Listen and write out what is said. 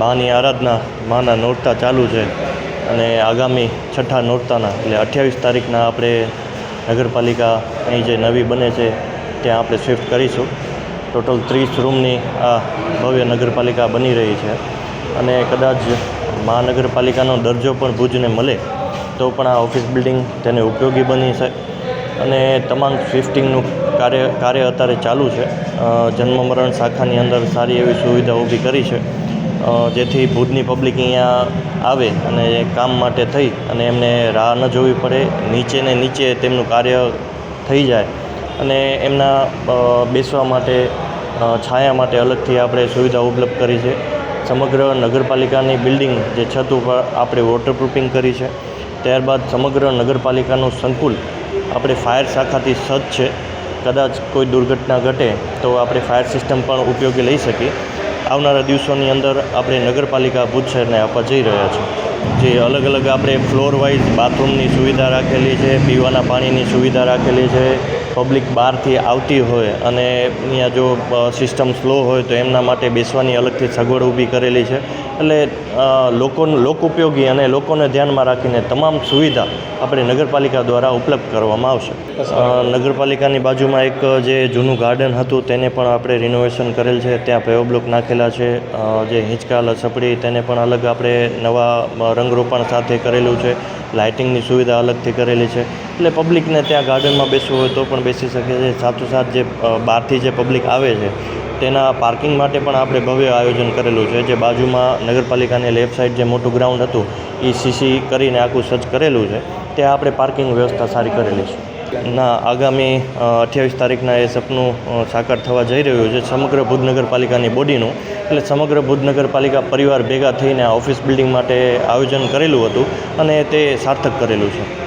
માની આરાધના માના નોરતા ચાલુ છે અને આગામી છઠ્ઠા નોરતાના, એટલે અઠ્યાવીસ તારીખના આપણે નગરપાલિકા અહીં જે નવી બને છે, ત્યાં આપણે શિફ્ટ કરીશું. ટોટલ ત્રીસ રૂમની આ ભવ્ય નગરપાલિકા બની રહી છે. અને કદાચ મહાનગરપાલિકાનો દરજ્જો પણ ભુજને મળે, તો પણ આ ઓફિસ બિલ્ડિંગ તેને ઉપયોગી બની શકે. અને તમામ શિફ્ટિંગનું કાર્ય કાર્ય અત્યારે ચાલુ છે. જન્મ મરણ શાખાની અંદર સારી એવી સુવિધા ઊભી કરી છે. જેથી ભુજની પબ્લિક અહીંયા આવે અને કામ માટે થઈ અને એમને રાહ ન જોવી પડે, નીચે ને નીચે તેમનું કાર્ય થઈ જાય. અને એમના બેસવા માટે છાયા માટે અલગથી આપણે સુવિધા ઉપલબ્ધ કરી છે. સમગ્ર નગરપાલિકાની બિલ્ડિંગ જે છત ઉપર આપણે વોટરપ્રૂફિંગ કરી છે. ત્યારબાદ સમગ્ર નગરપાલિકાનું સંકુલ આપણે ફાયર શાખાથી સજ્જ છે. કદાચ કોઈ દુર્ઘટના ઘટે તો આપણે ફાયર સિસ્ટમ પણ ઉપયોગી લઈ શકીએ. આવનારા દિવસોની અંદર આપણે નગરપાલિકા ભુજ શહેરને આપવા જઈ રહ્યા છીએ. જે અલગ અલગ આપણે ફ્લોર વાઇઝ બાથરૂમની સુવિધા રાખેલી છે, પીવાના પાણીની સુવિધા રાખેલી છે પબ્લિક બહારથી આવતી હોય અને અહીંયા જો સિસ્ટમ સ્લો હોય તો એમના માટે બેસવાની અલગથી સગવડ ઊભી કરેલી છે. એટલે લોકોનું લોકો ઉપયોગી અને લોકોને ધ્યાનમાં રાખીને તમામ સુવિધા આપણે નગરપાલિકા દ્વારા ઉપલબ્ધ કરવામાં આવશે. નગરપાલિકાની બાજુમાં એક, જે જૂનું ગાર્ડન હતું તેને પણ આપણે રિનોવેશન કરેલ છે. ત્યાં પેવબ્લોક નાખેલા છે. જે હિંચકા લસપડી તેને પણ અલગ આપણે નવા રંગરોપણ સાથે કરેલું છે. લાઇટિંગની સુવિધા અલગથી કરેલી છે. એટલે પબ્લિકને ત્યાં ગાર્ડનમાં બેસવું હોય તો પણ બેસી શકે છે. સાથોસાથ જે બહારથી જે પબ્લિક આવે છે, તેના પાર્કિંગ માટે પણ આપણે ભવ્ય આયોજન કરેલું છે. જે બાજુમાં નગરપાલિકાની લેફ્ટ સાઈડ જે મોટું ગ્રાઉન્ડ હતું એ સીસી કરીને આખું સજ્જ કરેલું છે. ત્યાં આપણે પાર્કિંગ વ્યવસ્થા સારી કરેલી છે. ના, આગામી અઠ્યાવીસ તારીખના એ સપનું સાકાર થવા જઈ રહ્યું છે સમગ્ર ભુજ નગરપાલિકાની બોડીનું. એટલે સમગ્ર ભુજ નગરપાલિકા પરિવાર ભેગા થઈને આ ઓફિસ બિલ્ડિંગ માટે આયોજન કરેલું હતું અને તે સાર્થક કરેલું છે.